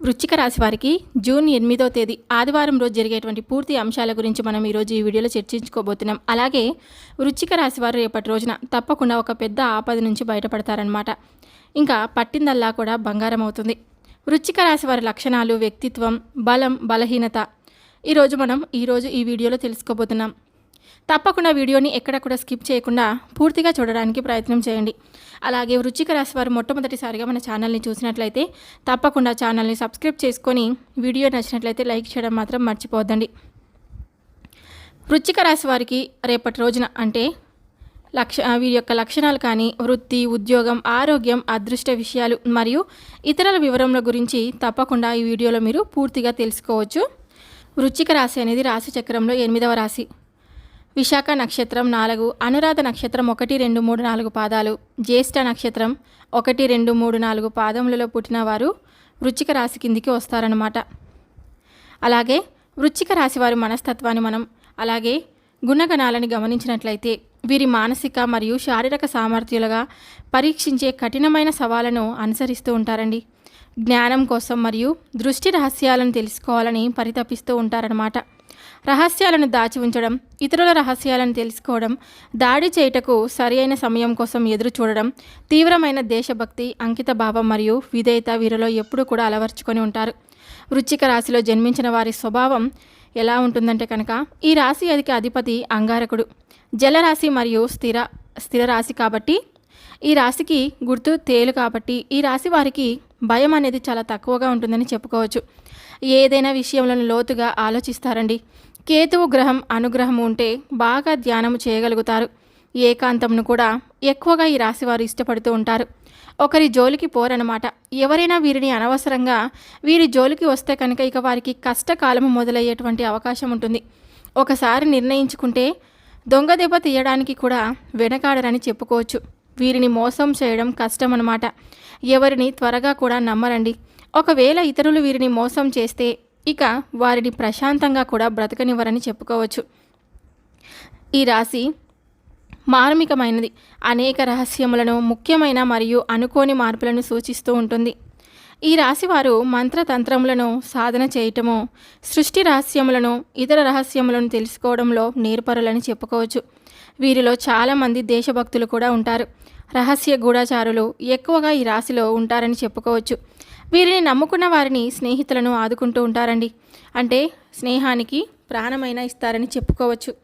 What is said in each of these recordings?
వృశ్చిక రాశి వారికి జూన్ ఎనిమిదో తేదీ ఆదివారం రోజు జరిగేటువంటి పూర్తి అంశాల గురించి మనం ఈరోజు ఈ వీడియోలో చర్చించుకోబోతున్నాం. అలాగే వృశ్చిక రాశి వారు రేపటి రోజున తప్పకుండా ఒక పెద్ద ఆపద నుంచి బయటపడతారనమాట ఇంకా పట్టిందల్లా కూడా బంగారం అవుతుంది. వృశ్చిక రాశి వారి లక్షణాలు వ్యక్తిత్వం బలం బలహీనత ఈరోజు మనం ఈరోజు ఈ వీడియోలో తెలుసుకోబోతున్నాం. తప్పకుండా వీడియోని ఎక్కడ కూడా స్కిప్ చేయకుండా పూర్తిగా చూడడానికి ప్రయత్నం చేయండి. అలాగే వృచ్చిక రాశి వారు మొట్టమొదటిసారిగా మన ఛానల్ని చూసినట్లయితే తప్పకుండా ఛానల్ని సబ్స్క్రైబ్ చేసుకొని వీడియో నచ్చినట్లయితే లైక్ చేయడం మాత్రం మర్చిపోద్దండి వృచ్చిక రాశి వారికి రేపటి రోజున అంటే లక్ష వీరి యొక్క లక్షణాలు కానీ వృత్తి ఉద్యోగం ఆరోగ్యం అదృష్ట విషయాలు మరియు ఇతరుల వివరముల గురించి తప్పకుండా ఈ వీడియోలో మీరు పూర్తిగా తెలుసుకోవచ్చు. వృచ్చిక రాశి అనేది రాశి చక్రంలో ఎనిమిదవ రాశి. విశాఖ నక్షత్రం నాలుగు అనురాధ నక్షత్రం ఒకటి రెండు మూడు నాలుగు పాదాలు. జ్యేష్ఠ నక్షత్రం ఒకటి రెండు మూడు నాలుగు పాదములలో పుట్టిన వారు వృచ్చిక రాశి కిందికి వస్తారనమాట అలాగే వృచ్చిక రాశి వారి మనస్తత్వాన్ని మనం అలాగే గుణగణాలని గమనించినట్లయితే వీరి మానసిక మరియు శారీరక సామర్థ్యాలుగా పరీక్షించే కఠినమైన సవాళ్ళను అనుసరిస్తూ ఉంటారండి. జ్ఞానం కోసం మరియు దృష్టి రహస్యాలను తెలుసుకోవాలని పరితపిస్తూ ఉంటారనమాట రహస్యాలను దాచి ఉంచడం ఇతరుల రహస్యాలను తెలుసుకోవడం దాడి చేయుటకు సరియైన సమయం కోసం ఎదురు చూడడం తీవ్రమైన దేశభక్తి అంకిత భావం మరియు విధేయత వీరిలో ఎప్పుడూ కూడా అలవర్చుకొని ఉంటారు. వృచ్చిక రాశిలో జన్మించిన వారి స్వభావం ఎలా ఉంటుందంటే కనుక ఈ రాశి అధిక అధిపతి అంగారకుడు. జలరాశి మరియు స్థిర స్థిర రాశి కాబట్టి ఈ రాశికి గుర్తు తేలు కాబట్టి ఈ రాశి వారికి భయం అనేది చాలా తక్కువగా ఉంటుందని చెప్పుకోవచ్చు. ఏదైనా విషయంలో లోతుగా ఆలోచిస్తారండి. కేతువు గ్రహం అనుగ్రహం ఉంటే బాగా ధ్యానము చేయగలుగుతారు. ఏకాంతంను కూడా ఎక్కువగా ఈ రాశి వారు ఇష్టపడుతూ ఉంటారు. ఒకరి జోలికి పోరనమాట ఎవరైనా వీరిని అనవసరంగా వీరి జోలికి వస్తే కనుక ఇక వారికి కష్టకాలము మొదలయ్యేటువంటి అవకాశం ఉంటుంది. ఒకసారి నిర్ణయించుకుంటే దొంగ దెబ్బ తీయడానికి కూడా వెనకాడరని చెప్పుకోవచ్చు. వీరిని మోసం చేయడం కష్టం అనమాట ఎవరిని త్వరగా కూడా నమ్మరండి. ఒకవేళ ఇతరులు వీరిని మోసం చేస్తే ఇక వారిని ప్రశాంతంగా కూడా బ్రతకనివ్వరని చెప్పుకోవచ్చు. ఈ రాశి మార్మికమైనది అనేక రహస్యములను ముఖ్యమైన మరియు అనుకోని మార్పులను సూచిస్తూ ఉంటుంది. ఈ రాశివారు మంత్రతంత్రములను సాధన చేయటము సృష్టి రహస్యములను ఇతర రహస్యములను తెలుసుకోవడంలో నేర్పరులని చెప్పుకోవచ్చు. వీరిలో చాలామంది దేశభక్తులు కూడా ఉంటారు. రహస్య గూఢాచారులు ఎక్కువగా ఈ రాశిలో ఉంటారని చెప్పుకోవచ్చు. వీరిని నమ్ముకున్న వారిని స్నేహితులను ఆదుకుంటూ ఉంటారండి. అంటే స్నేహానికి ప్రాణమైన ఇస్తారని చెప్పుకోవచ్చు.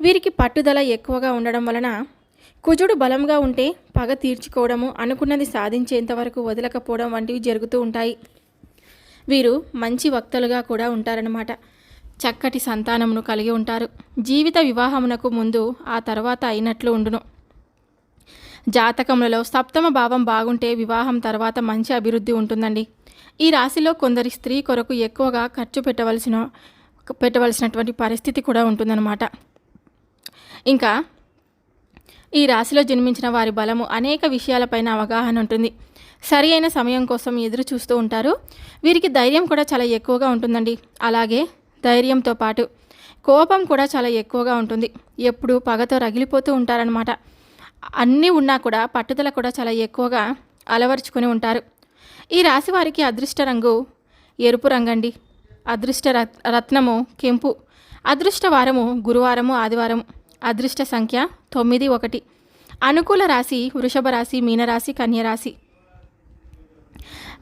వీరికి పట్టుదల ఎక్కువగా ఉండడం వలన కుజుడు బలంగా ఉంటే పగ తీర్చుకోవడము అనుకున్నది సాధించేంతవరకు వదలకపోవడం వంటివి జరుగుతూ ఉంటాయి. వీరు మంచి వక్తలుగా కూడా ఉంటారనమాట చక్కటి సంతానమును కలిగి ఉంటారు. జీవిత వివాహమునకు ముందు ఆ తర్వాత అయినట్లు ఉండును. జాతకములలో సప్తమ భావం బాగుంటే వివాహం తర్వాత మంచి అభివృద్ధి ఉంటుందండి. ఈ రాశిలో కొందరి స్త్రీ కొరకు ఎక్కువగా ఖర్చు పెట్టవలసిన పెట్టవలసినటువంటి పరిస్థితి కూడా ఉంటుందన్నమాట. ఇంకా ఈ రాశిలో జన్మించిన వారి బలము అనేక విషయాలపైన అవగాహన ఉంటుంది. సరి అయిన సమయం కోసం ఎదురు చూస్తూ ఉంటారు. వీరికి ధైర్యం కూడా చాలా ఎక్కువగా ఉంటుందండి. అలాగే ధైర్యంతో పాటు కోపం కూడా చాలా ఎక్కువగా ఉంటుంది. ఎప్పుడు పగతో రగిలిపోతూ ఉంటారనమాట అన్నీ ఉన్నా కూడా పట్టుదల కూడా చాలా ఎక్కువగా అలవరుచుకొని ఉంటారు. ఈ రాశి వారికి అదృష్ట రంగు ఎరుపు రంగండి. అదృష్ట రత్ రత్నము కెంపు. అదృష్ట వారము గురువారము ఆదివారం. అదృష్ట సంఖ్య తొమ్మిది ఒకటి. అనుకూల రాశి వృషభ రాశి మీనరాశి కన్యరాశి.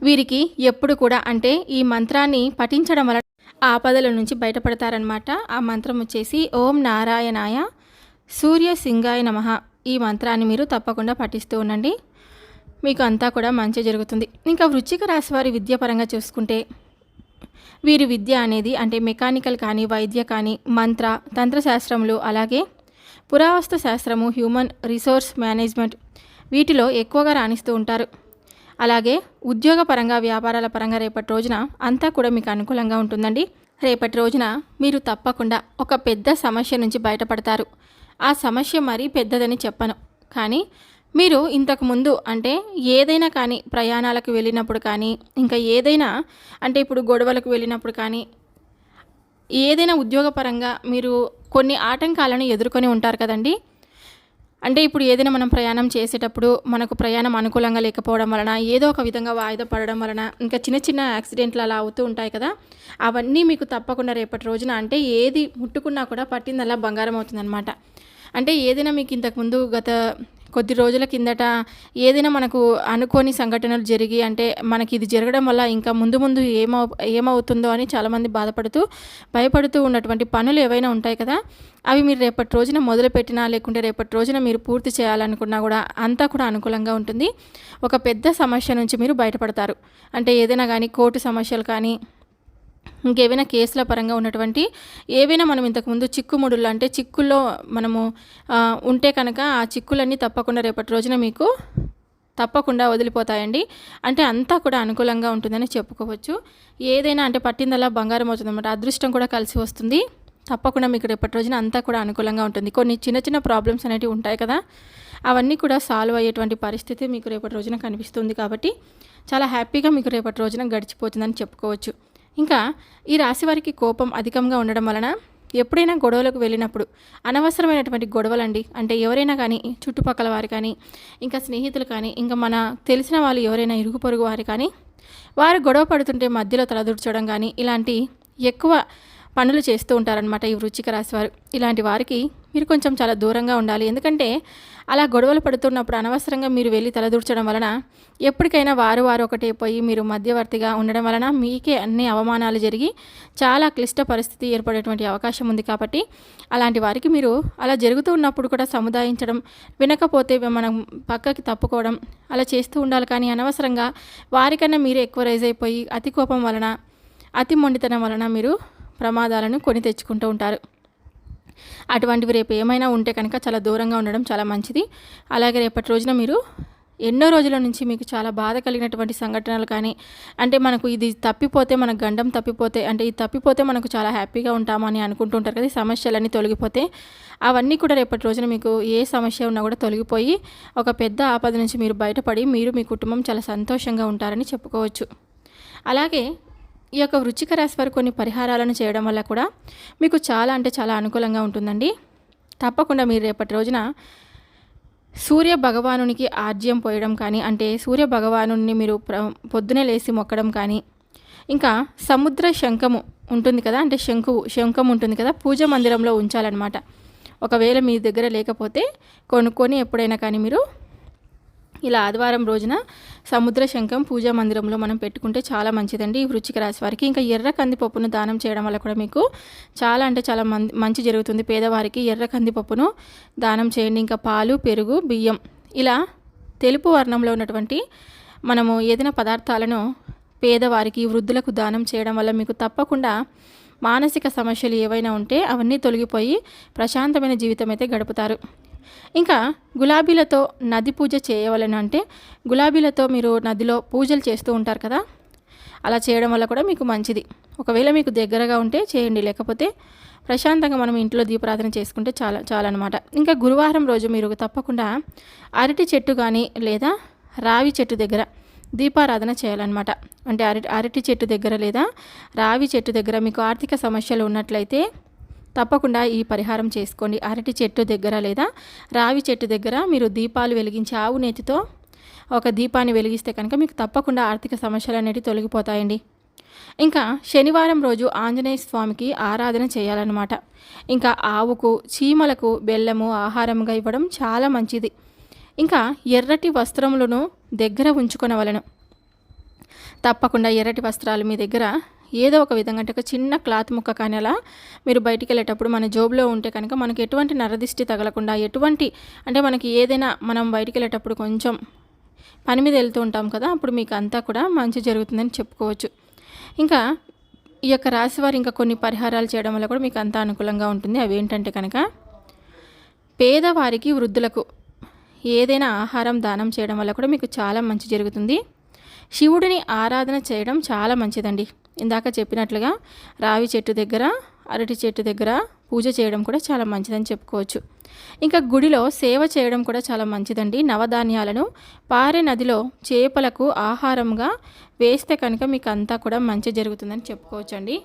వీరికి ఎప్పుడు కూడా అంటే ఈ మంత్రాన్ని పఠించడం వలన ఆపదల నుంచి బయటపడతారనమాట ఆ మంత్రం వచ్చేసి ఓం నారాయణాయ సూర్య సింగాయ నమః. ఈ మంత్రాన్ని మీరు తప్పకుండా పఠిస్తూ ఉండండి. మీకు అంతా కూడా మంచి జరుగుతుంది. ఇంకా వృచ్చిక రాశి వారి విద్యాపరంగా చూసుకుంటే వీరి విద్య అనేది అంటే మెకానికల్ కానీ వైద్య కానీ మంత్ర తంత్రశాస్త్రములు అలాగే పురావస్తు శాస్త్రము హ్యూమన్ రిసోర్స్ మేనేజ్మెంట్ వీటిలో ఎక్కువగా రాణిస్తూ ఉంటారు. అలాగే ఉద్యోగ పరంగా వ్యాపారాల పరంగా రేపటి రోజున అంతా కూడా మీకు అనుకూలంగా ఉంటుందండి. రేపటి రోజున మీరు తప్పకుండా ఒక పెద్ద సమస్య నుంచి బయటపడతారు. ఆ సమస్య మరీ పెద్దదని చెప్పను. కానీ మీరు ఇంతకుముందు అంటే ఏదైనా కానీ ప్రయాణాలకు వెళ్ళినప్పుడు కానీ ఇంకా ఏదైనా అంటే ఇప్పుడు గొడవలకు వెళ్ళినప్పుడు కానీ ఏదైనా ఉద్యోగపరంగా మీరు కొన్ని ఆటంకాలను ఎదుర్కొని ఉంటారు కదండి. అంటే ఇప్పుడు ఏదైనా మనం ప్రయాణం చేసేటప్పుడు మనకు ప్రయాణం అనుకూలంగా లేకపోవడం వలన ఏదో ఒక విధంగా వాయిదా పడడం వలన ఇంకా చిన్న చిన్న యాక్సిడెంట్లు అలా అవుతూ ఉంటాయి కదా. అవన్నీ మీకు తప్పకుండా రేపటి రోజున అంటే ఏది ముట్టుకున్నా కూడా పట్టిందల్లా బంగారం అవుతుందన్నమాట. అంటే ఏదైనా మీకు ఇంతకుముందు గత కొద్ది రోజుల కిందట ఏదైనా మనకు అనుకోని సంఘటనలు జరిగి అంటే మనకి ఇది జరగడం వల్ల ఇంకా ముందు ముందు ఏమవు ఏమవుతుందో అని చాలామంది బాధపడుతూ భయపడుతూ ఉన్నటువంటి పనులు ఏవైనా ఉంటాయి కదా అవి మీరు రేపటి రోజున మొదలుపెట్టినా లేకుంటే రేపటి రోజున మీరు పూర్తి చేయాలనుకున్నా కూడా అంతా కూడా అనుకూలంగా ఉంటుంది. ఒక పెద్ద సమస్య నుంచి మీరు బయటపడతారు. అంటే ఏదైనా కానీ కోర్టు సమస్యలు కానీ ఇంకేవైనా కేసుల పరంగా ఉన్నటువంటి ఏవైనా మనం ఇంతకుముందు చిక్కుముడులు అంటే చిక్కుల్లో మనము ఉంటే కనుక ఆ చిక్కులన్నీ తప్పకుండా రేపటి రోజున మీకు తప్పకుండా వదిలిపోతాయండి. అంటే అంతా కూడా అనుకూలంగా ఉంటుందని చెప్పుకోవచ్చు. ఏదైనా అంటే పట్టిందలా బంగారం అవుతుంది అనమాట అదృష్టం కూడా కలిసి వస్తుంది. తప్పకుండా మీకు రేపటి రోజున అంతా కూడా అనుకూలంగా ఉంటుంది. కొన్ని చిన్న చిన్న ప్రాబ్లమ్స్ అనేవి ఉంటాయి కదా అవన్నీ కూడా సాల్వ్ అయ్యేటువంటి పరిస్థితి మీకు రేపటి రోజున కనిపిస్తుంది కాబట్టి చాలా హ్యాపీగా మీకు రేపటి రోజున గడిచిపోతుందని చెప్పుకోవచ్చు. ఇంకా ఈ రాశి వారికి కోపం అధికంగా ఉండడం వలన ఎప్పుడైనా గొడవలకు వెళ్ళినప్పుడు అనవసరమైనటువంటి గొడవలండి. అంటే ఎవరైనా కానీ చుట్టుపక్కల వారు కానీ ఇంకా స్నేహితులు కానీ ఇంకా మన తెలిసిన వాళ్ళు ఎవరైనా ఇరుగు పొరుగు వారు కానీ వారు గొడవ పడుతుంటే మధ్యలో తలదూర్చడం కానీ ఇలాంటి ఎక్కువ పనులు చేస్తూ ఉంటారనమాట ఈ వృచ్చిక రాశి వారు. ఇలాంటి వారికి మీరు కొంచెం చాలా దూరంగా ఉండాలి. ఎందుకంటే అలా గొడవలు పడుతున్నప్పుడు అనవసరంగా మీరు వెళ్ళి తలదూర్చడం వలన ఎప్పటికైనా వారు వారు ఒకటే పోయి మీరు మధ్యవర్తిగా ఉండడం వలన మీకే అన్ని అవమానాలు జరిగి చాలా క్లిష్ట పరిస్థితి ఏర్పడేటువంటి అవకాశం ఉంది కాబట్టి అలాంటి వారికి మీరు అలా జరుగుతూ ఉన్నప్పుడు కూడా సముదాయించడం వినకపోతే మనం పక్కకి తప్పుకోవడం అలా చేస్తూ ఉండాలి కానీ అనవసరంగా వారికన్నా మీరు ఎక్కువ రైజ్ అయిపోయి అతి కోపం వలన అతి మొండితనం వలన మీరు ప్రమాదాలను కొని తెచ్చుకుంటూ ఉంటారు. అటువంటివి రేపు ఏమైనా ఉంటే కనుక చాలా దూరంగా ఉండడం చాలా మంచిది. అలాగే రేపటి రోజున మీరు ఎన్నో రోజుల నుంచి మీకు చాలా బాధ కలిగినటువంటి సంఘటనలు కానీ అంటే మనకు ఇది తప్పిపోతే మన గండం తప్పిపోతే అంటే ఇది తప్పిపోతే మనకు చాలా హ్యాపీగా ఉంటామని అనుకుంటుంటారు కదా సమస్యలన్నీ తొలగిపోతే అవన్నీ కూడా రేపటి రోజున మీకు ఏ సమస్య ఉన్నా కూడా తొలగిపోయి ఒక పెద్ద ఆపద నుంచి మీరు బయటపడి మీరు మీ కుటుంబం చాలా సంతోషంగా ఉంటారని చెప్పుకోవచ్చు. అలాగే ఈ యొక్క వృచ్చిక రాశి వారు కొన్ని పరిహారాలను చేయడం వల్ల కూడా మీకు చాలా అంటే చాలా అనుకూలంగా ఉంటుందండి. తప్పకుండా మీరు రేపటి రోజున సూర్య భగవానునికి ఆర్జ్యం పోయడం కానీ అంటే సూర్య భగవాను మీరు పొద్దునే లేచి మొక్కడం కానీ ఇంకా సముద్ర శంఖము ఉంటుంది కదా అంటే శంఖువు శంఖం ఉంటుంది కదా పూజ మందిరంలో ఉంచాలన్నమాట. ఒకవేళ మీ దగ్గర లేకపోతే కొనుక్కొని ఎప్పుడైనా కానీ మీరు ఇలా ఆదివారం రోజున సముద్ర శంఖం పూజా మందిరంలో మనం పెట్టుకుంటే చాలా మంచిదండి ఈ వృచ్చిక రాశి వారికి. ఇంకా ఎర్ర కందిపప్పును దానం చేయడం వల్ల కూడా మీకు చాలా అంటే చాలా మంచి జరుగుతుంది. పేదవారికి ఎర్ర కందిపప్పును దానం చేయండి. ఇంకా పాలు పెరుగు బియ్యం ఇలా తెలుపు వర్ణంలో ఉన్నటువంటి మనము ఏదైనా పదార్థాలను పేదవారికి వృద్ధులకు దానం చేయడం వల్ల మీకు తప్పకుండా మానసిక సమస్యలు ఏవైనా ఉంటే అవన్నీ తొలగిపోయి ప్రశాంతమైన జీవితం అయితే గడుపుతారు. ఇంకా గులాబీలతో నది పూజ చేయవలన అంటే గులాబీలతో మీరు నదిలో పూజలు చేస్తూ ఉంటారు కదా అలా చేయడం వల్ల కూడా మీకు మంచిది. ఒకవేళ మీకు దగ్గరగా ఉంటే చేయండి లేకపోతే ప్రశాంతంగా మనం ఇంట్లో దీపారాధన చేసుకుంటే చాలా చాలన్నమాట. ఇంకా గురువారం రోజు మీరు తప్పకుండా అరటి చెట్టు కానీ లేదా రావి చెట్టు దగ్గర దీపారాధన చేయాలన్నమాట. అంటే అరటి అరటి చెట్టు దగ్గర లేదా రావి చెట్టు దగ్గర మీకు ఆర్థిక సమస్యలు ఉన్నట్లయితే తప్పకుండా ఈ పరిహారం చేసుకోండి. అరటి చెట్టు దగ్గర లేదా రావి చెట్టు దగ్గర మీరు దీపాలు వెలిగించి ఆవు నేతితో ఒక దీపాన్ని వెలిగిస్తే కనుక మీకు తప్పకుండా ఆర్థిక సమస్యలు అనేవి తొలగిపోతాయండి. ఇంకా శనివారం రోజు ఆంజనేయ స్వామికి ఆరాధన చేయాలన్నమాట. ఇంకా ఆవుకు చీమలకు బెల్లము ఆహారంగా ఇవ్వడం చాలా మంచిది. ఇంకా ఎర్రటి వస్త్రములను దగ్గర ఉంచుకొనవలను. తప్పకుండా ఎర్రటి వస్త్రాలు మీ దగ్గర ఏదో ఒక విధంగా అంటే ఒక చిన్న క్లాత్ ముక్క కానీ అలా మీరు బయటికి వెళ్ళేటప్పుడు మన జోబులో ఉంటే కనుక మనకి ఎటువంటి నరదిష్టి తగలకుండా ఎటువంటి అంటే మనకి ఏదైనా మనం బయటికి వెళ్ళేటప్పుడు కొంచెం పని మీద వెళ్తూ ఉంటాం కదా అప్పుడు మీకు అంతా కూడా మంచి జరుగుతుందని చెప్పుకోవచ్చు. ఇంకా ఈ యొక్క రాశి వారు ఇంకా కొన్ని పరిహారాలు చేయడం వల్ల కూడా మీకు అంతా అనుకూలంగా ఉంటుంది. అవి ఏంటంటే కనుక పేదవారికి వృద్ధులకు ఏదైనా ఆహారం దానం చేయడం వల్ల కూడా మీకు చాలా మంచి జరుగుతుంది. శివుడిని ఆరాధన చేయడం చాలా మంచిదండి. ఇందాక చెప్పినట్లుగా రావి చెట్టు దగ్గర అరటి చెట్టు దగ్గర పూజ చేయడం కూడా చాలా మంచిదని చెప్పుకోవచ్చు. ఇంకా గుడిలో సేవ చేయడం కూడా చాలా మంచిదండి. నవధాన్యాలను పారే నదిలో చేపలకు ఆహారంగా వేస్తే కనుక మీకు అంతా కూడా మంచి జరుగుతుందని చెప్పుకోవచ్చండి.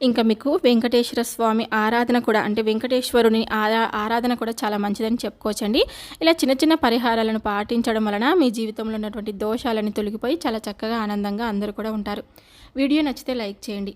ఇంకా మీకు వెంకటేశ్వర స్వామి ఆరాధన కూడా అంటే వెంకటేశ్వరుని ఆరా ఆరాధన కూడా చాలా మంచిదని చెప్పుకోవచ్చండి. ఇలా చిన్న చిన్న పరిహారాలను పాటించడం వలన మీ జీవితంలో ఉన్నటువంటి దోషాలను తొలగిపోయి చాలా చక్కగా ఆనందంగా అందరూ కూడా ఉంటారు. వీడియో నచ్చితే లైక్ చేయండి.